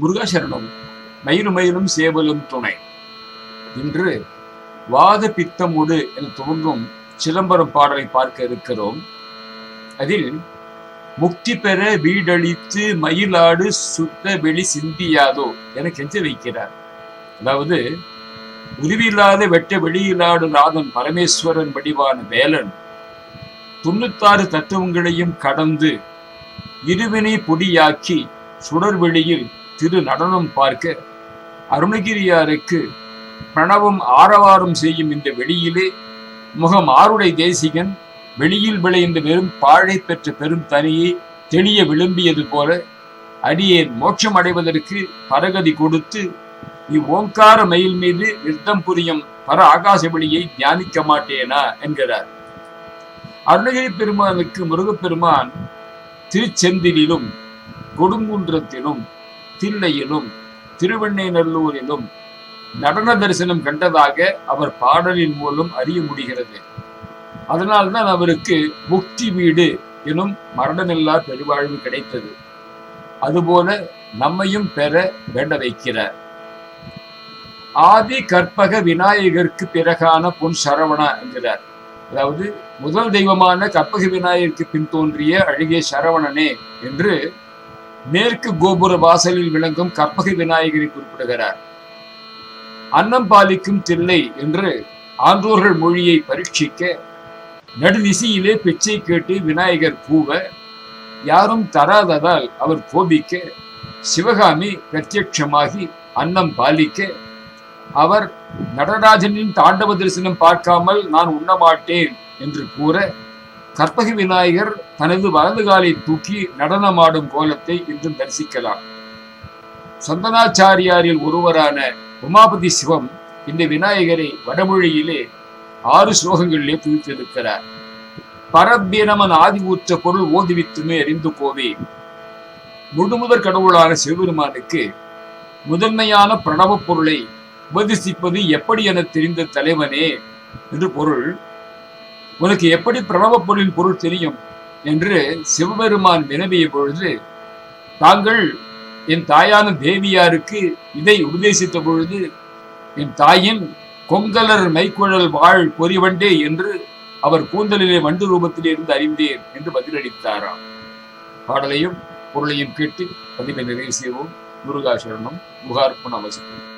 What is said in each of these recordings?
முருகாசரணம். மயிலும் மயிலும் சேவலும் துணை. இன்று வாத பித்தமுடு என துவங்கும் சிலம்பரம் பாடலை பார்க்க இருக்கிறோம். அதில் முக்தி பெற வீடழித்து மயிலாடு சுத்த வெளி சிந்தியாதோ என கெஞ்ச வைக்கிறார். அதாவது உருவில்லாத வெட்ட வெளியிலாடு நாதன் பரமேஸ்வரன் வடிவான வேலன் தொண்ணூத்தாறு தத்துவங்களையும் கடந்து இருவினை பொடியாக்கி சுடர்வெளியில் திரு நடனம் பார்க்க அருணகிரியாருக்கு பிரணவம் ஆரவாரம் செய்யும் இந்த வெளியிலே முகம் ஆருடை தேசிகன் வெளியில் விளைந்த வெறும் பாழை பெற்ற பெரும் தனியை தெளிய விளம்பியது போல அடியேன் மோட்சம் அடைவதற்கு பரகதி கொடுத்து இவ்வோங்கார மயில் மீது நிறுத்தம் புரியும் பர ஆகாச வெளியை தியானிக்க மாட்டேனா என்கிறார். அருணகிரி பெருமானுக்கு முருகப்பெருமான் திருச்செந்திலும் கொடுங்குன்றத்திலும் தில்லையிலும் திருவெண்ணைநல்லூரிலும் நடன தரிசனம் கண்டதாக அவர் பாடலின் மூலம் அறிய முடிகிறது. அதனால்தான் அவருக்கு முக்தி வீடு எனும் மரணமில்லா பெருவாழ்வு கிடைத்தது. அதுபோல நம்மையும் பெற வேண்ட வைக்கிறார். ஆதி கற்பக விநாயகருக்கு பிறகான பொன் சரவணா என்கிறார். அதாவது முதல் தெய்வமான கற்பக விநாயகருக்கு பின் தோன்றிய அழகிய சரவணனே என்று மேற்கு கோபுர வாசலில் விளங்கும் கற்பக விநாயகரை குறிப்பிடுகிறார். அன்னம் பாலிக்கும் தில்லை என்று ஆன்றோர்கள் மொழியை பரீட்சிக்க நடுநிசையிலே பிச்சை கேட்டு விநாயகர் பூவ யாரும் தராததால் அவர் கோபிக்க சிவகாமி பிரத்யட்சமாகி அன்னம் பாலிக்க அவர் நடராஜனின் தாண்டவ தரிசனம் பார்க்காமல் நான் உண்ண மாட்டேன் என்று கூற கற்பக விநாயகர் தனது வலது காலை தூக்கி நடனமாடும் கோலத்தை இன்றும் தரிசிக்கலாம். சந்தனாச்சாரியாரில் ஒருவரான உமாபதி சிவம் இந்த விநாயகரை வடமொழியிலே ஆறு ஸ்லோகங்களிலே துதித்திருக்கிறார் பரப்பியனமன் ஆதி ஊற்ற பொருள் ஓதுவித்துமே அறிந்து போவே. முழுமுதற் கடவுளான சிவபெருமானுக்கு முதன்மையான பிரணவப் பொருளை உபதேசிப்பது எப்படி என தெரிந்த தலைவனே என்று பொருள் உனக்கு எப்படி பிரணவ பொருளின் பொருள் தெரியும்? என்று சிவபெருமான் வினவிய பொழுது தாங்கள் என் தாயான தேவியாருக்கு இதை உபதேசித்த பொழுது என் தாயின் கொங்கலர் மைக்குழல் வாழ் பொறிவண்டே என்று அவர் கூந்தலிலே வண்டு ரூபத்திலே இருந்து அறிந்தேன் என்று பதிலளித்தாராம். பாடலையும் பொருளையும் கேட்டு பதிவை நிறைவு செய்வோம். முருகாசரணம் முகார்ப்பண அவசியம்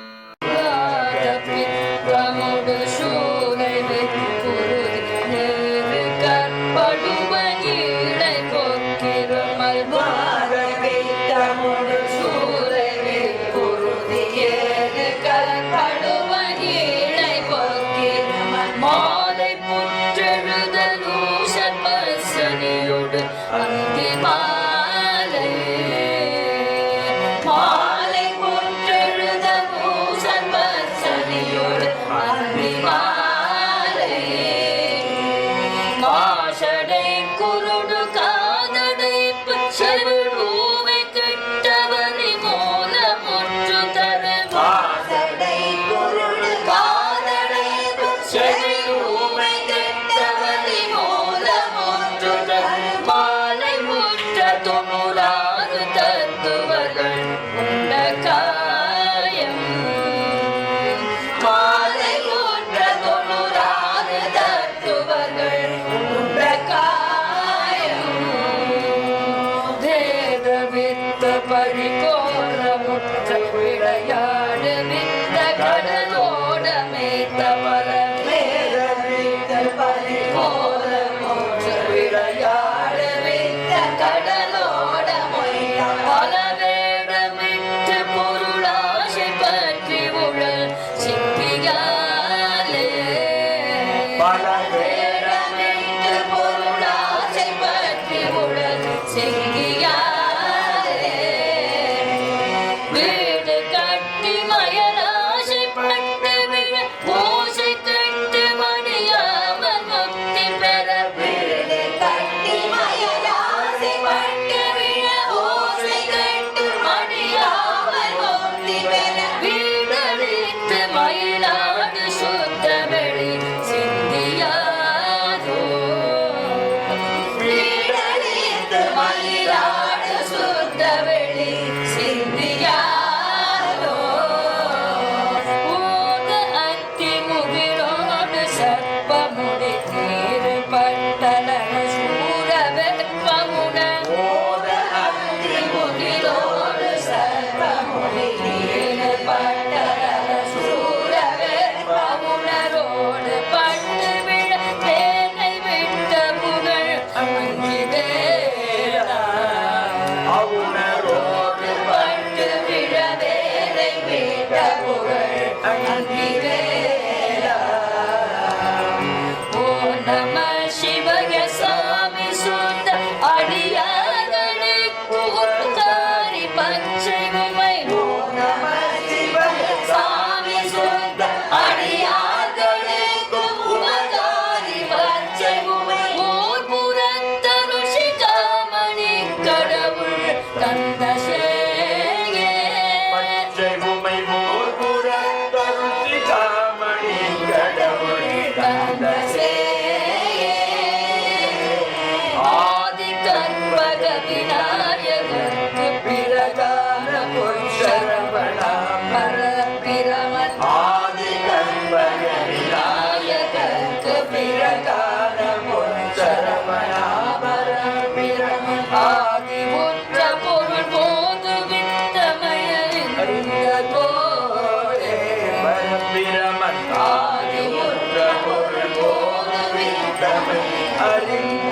அறிந்த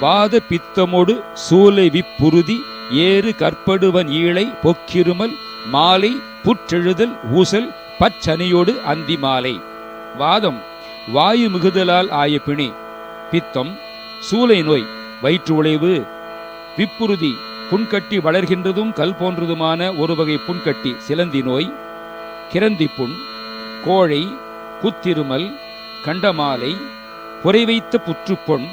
வாத பித்தமொடு சூலை விப்புறுதி ஏறு கற்படுவன் ஈழை பொக்கிருமல் மாலை புற்றெழுதல் ஊசல் பச்சனியோடு அந்தி மாலை. வாதம் வாயு மிகுதலால் ஆய பிணி. பித்தம் சூலை நோய் வயிற்று உழைவு. விப்புறுதி புண்கட்டி வளர்கின்றதும் கல் போன்றதுமான ஒரு வகை புண்கட்டி சிலந்தி நோய் கிரந்தி புண் கோழை குத்திருமல் கண்டமாலை பொறை வைத்த புற்றுப்பொன்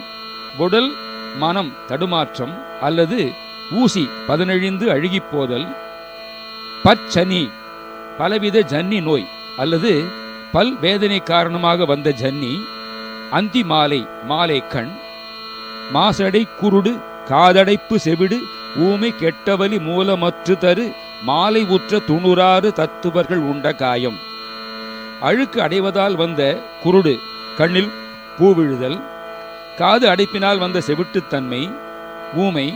உடல் மனம் தடுமாற்றம் அல்லது ஊசி பதனழிந்து அழுகிப் போதல் பச்சனி பலவித ஜன்னி நோய் அல்லது பல் வேதனை காரணமாக வந்த ஜன்னி அந்தி மாலை மாலை கண் மாசடை குருடு காதடைப்பு செவிடு ஊமை கெட்டவலி மூலமற்று தரு மாலை உற்ற துணுறாறு தத்துவர்கள் உண்ட காயம். அழுக்கு அடைவதால் வந்த குருடு கண்ணில் பூவிழுதல் காது அடைப்பினால் வந்த செவிட்டுத்தன்மை ஊமை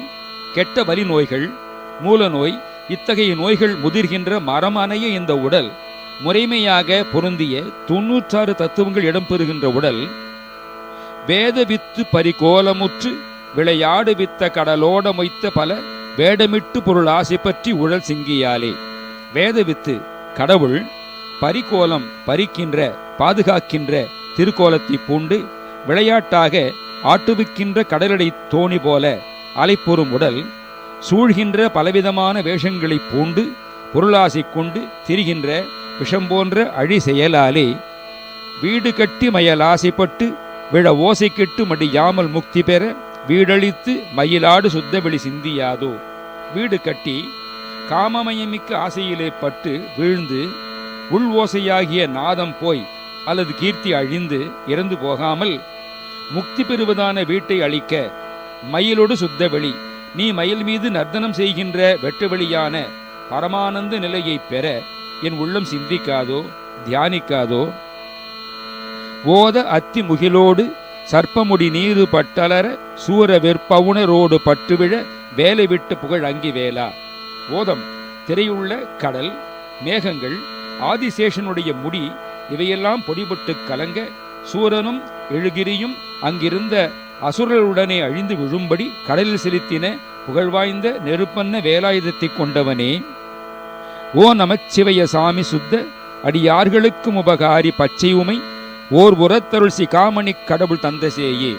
கெட்ட வலி நோய்கள் மூலநோய் இத்தகைய நோய்கள் முதிர்கின்ற மரமனைய இந்த உடல் முறைமையாக பொருந்திய தொன்னூற்றாறு தத்துவங்கள் இடம்பெறுகின்ற உடல் வேதவித்து பரிகோலமுற்று விளையாடு வித்த கடலோட மொய்த்த பல வேடமிட்டு பொருள் ஆசை பற்றி உழல் சிங்கியாலே. வேத வித்து கடவுள் பரிகோலம் பறிக்கின்ற பாதுகாக்கின்ற திருக்கோலத்தை பூண்டு விளையாட்டாக ஆட்டுவிக்கின்ற கடலடை தோணி போல அலைப்பொறும் உடல் சூழ்கின்ற பலவிதமான வேஷங்களைப் பூண்டு பொருளாசை கொண்டு திரிகின்ற விஷம் போன்ற அழி செயலாலே. வீடு கட்டி மயல் ஆசைப்பட்டு விழ ஓசை கெட்டு மடியாமல் முக்தி பெற வீடழித்து மயிலாடு சுத்தவெளி சிந்தியாதோ? வீடு கட்டி காமமயமிக்க ஆசையிலே பட்டு வீழ்ந்து உள் ஓசையாகிய நாதம் போய் அல்லது கீர்த்தி அழிந்து இறந்து போகாமல் முக்தி பெறுவதான வீட்டை அளிக்க மயிலோடு சுத்தவெளி நீ மயில் மீது நர்த்தனம் செய்கின்ற வெட்டுவெளியான பரமானந்த நிலையை பெற என் உள்ளம் சிந்திக்காதோ தியானிக்காதோ? ஓத அத்தி முகிலோடு சர்ப்பமுடி நீரு பட்டலர சூர வெற்பவுணரோடு பட்டுவிழ வேலை விட்டு புகழ் அங்கி வேலா ஓதம் திரையுள்ள கடல் மேகங்கள் ஆதிசேஷனுடைய முடி இவையெல்லாம் பொடிபட்டு கலங்க சூரனும் எழுகிரியும் அங்கிருந்த அசுரர்களுடனே அழிந்து விழும்படி கடலில் செலுத்தின புகழ்வாய்ந்த நெருப்பன்ன வேலாயுதத்தை கொண்டவனே. ஓ நமச்சிவய சாமி சுத்த அடியார்களுக்கும் உபகாரி பச்சை உமை ஓர் உரத்தருள் சிகாமணி கடவுள் தந்தசேயே.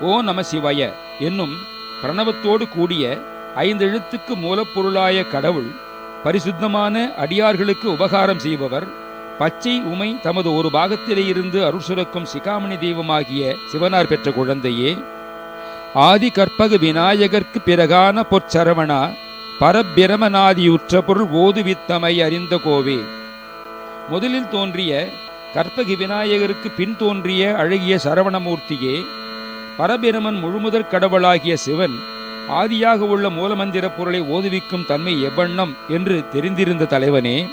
ஓ நம சிவய என்னும் பிரணவத்தோடு கூடிய ஐந்தெழுத்துக்கு மூலப்பொருளாய கடவுள் பரிசுத்தமான அடியார்களுக்கு உபகாரம் செய்பவர் பச்சை உமை தமது ஒரு பாகத்திலே இருந்து அருள் சுரக்கும் சிகாமணி தெய்வமாகிய சிவனார் பெற்ற குழந்தையே. ஆதி கற்பக விநாயகர்க்கு பிறகான பொற்சரவணா பரபிரமநாதியுற்ற பொருள் ஓதுவித்தமை அறிந்த கோவே. முதலில் தோன்றிய கற்பகி விநாயகருக்கு பின் தோன்றிய அழகிய சரவணமூர்த்தியே பரபிரமன் முழுமுதற் கடவுளாகிய சிவன் ஆதியாக உள்ள மூலமந்திர பொருளை ஓதுவிக்கும் தன்மை எவ்வண்ணம் என்று தெரிந்திருந்த தலைவனே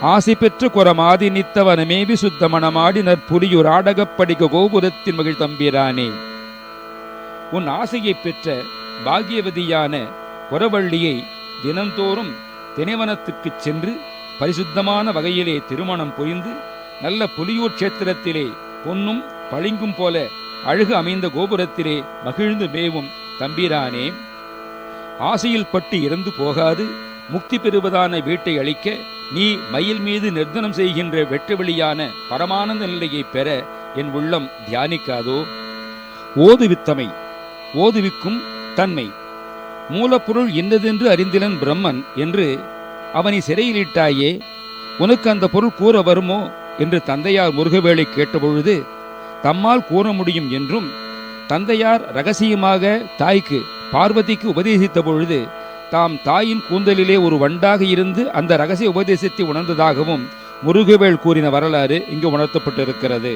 ஆசை பெற்று குரமாதி நித்தவனமேவி சுத்த மனமாடி நற்புரியுர் ஆடகப்படிக கோபுரத்தின் மகிழ் தம்பிரானே. உன் ஆசையை பெற்ற பாகியவதியான குரவள்ளியை தினந்தோறும் தினைவனத்துக்குச் சென்று பரிசுத்தமான வகையிலே திருமணம் புரிந்து நல்ல புலியூர் கஷேத்திரத்திலே பொன்னும் பளிங்கும் போல அழகு அமைந்த கோபுரத்திலே மகிழ்ந்து மேவும் தம்பிரானே. ஆசையில் பட்டு இறந்து போகாது முக்தி பெறுவதான வீட்டை அளிக்க நீ மயில் மீது நிர்தனம் செய்கின்ற வெற்றவெளியான பரமானந்த நிலையை பெற என் உள்ளம் தியானிக்காதோ. ஓதுவித்தமை ஓதுவிக்கும் தன்மை. மூலப்பொருள் இன்னதென்று அறிந்திலன் பிரம்மன் என்று அவனை சிறையிலிட்டாயே உனக்கு அந்த பொருள் கூற வருமோ? என்று தந்தையார் முருகவேளை கேட்டபொழுது தம்மால் கூற முடியும் என்றும் தந்தையார் ரகசியமாக தாய்க்கு பார்வதிக்கு உபதேசித்த பொழுது தாம் தாயின் கூந்தலிலே ஒரு வண்டாக இருந்து அந்த ரகசிய உபதேசத்தை உணர்ந்ததாகவும் முருகவேள் கூறின வரலாறு இங்கு உணர்த்தப்பட்டிருக்கிறது.